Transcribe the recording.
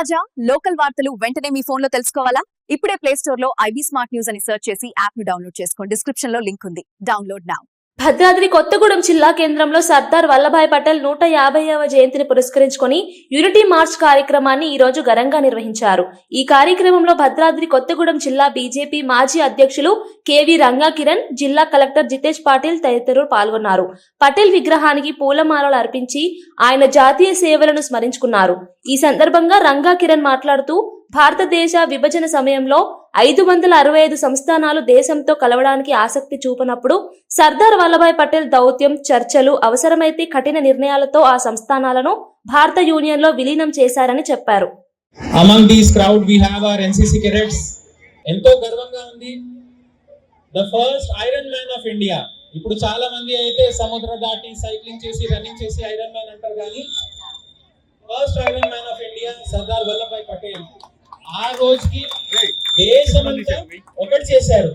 తాజా లోకల్ వార్తలు వెంటనే మీ ఫోన్లో తెలుసుకోవాలా? ఇప్పుడే ప్లే స్టోర్లో ఐబీ స్మార్ట్ న్యూస్ అని సెర్చ్ చేసి యాప్ను డౌన్లోడ్ చేసుకోండి. డిస్క్రిప్షన్లో లింక్ ఉంది. డౌన్లోడ్ నా. భద్రాద్రి కొత్తగూడెం జిల్లా కేంద్రంలో సర్దార్ వల్లభాయ్ పటేల్ నూట యాభైవ జయంతిని పురస్కరించుకొని యూనిటీ మార్చ్ కార్యక్రమాన్ని ఈ రోజు ఘనంగా నిర్వహించారు. ఈ కార్యక్రమంలో భద్రాద్రి కొత్తగూడెం జిల్లా బీజేపీ మాజీ అధ్యక్షులు కేవీ రంగా కిరణ్ జిల్లా కలెక్టర్ జితేష్ పాటిల్ తదితరులు పాల్గొన్నారు. పటేల్ విగ్రహానికి పూలమాలలు అర్పించి ఆయన జాతీయ సేవలను స్మరించుకున్నారు. ఈ సందర్భంగా రంగా కిరణ్ మాట్లాడుతూ భారతదేశ విభజన సమయంలో ఐదు వందల అరవై ఐదు సంస్థానాలు దేశంతో కలవడానికి ఆసక్తి చూపనప్పుడు సర్దార్ వల్లభాయ్ పటేల్ దౌత్యం చర్చలు అవసరమైతే కఠిన నిర్ణయాలతో ఆ సంస్థానాలను భారత యూనియన్లో విలీనం చేశారని చెప్పారు. Among these crowd we have our NCC cadets ఎంతో గర్వంగా ఉంది. The first iron man of India ఇప్పుడు చాలా మంది అయితే సముద్ర దాటి సైక్లింగ్ చేసి రన్నింగ్ చేసి ఐరన్ మ్యాన్ అంటారు కానీ first iron man of India Sardar Vallabhbhai Patel. ఆ రోజుకి దేశమంతా ఒకటి చేశారు.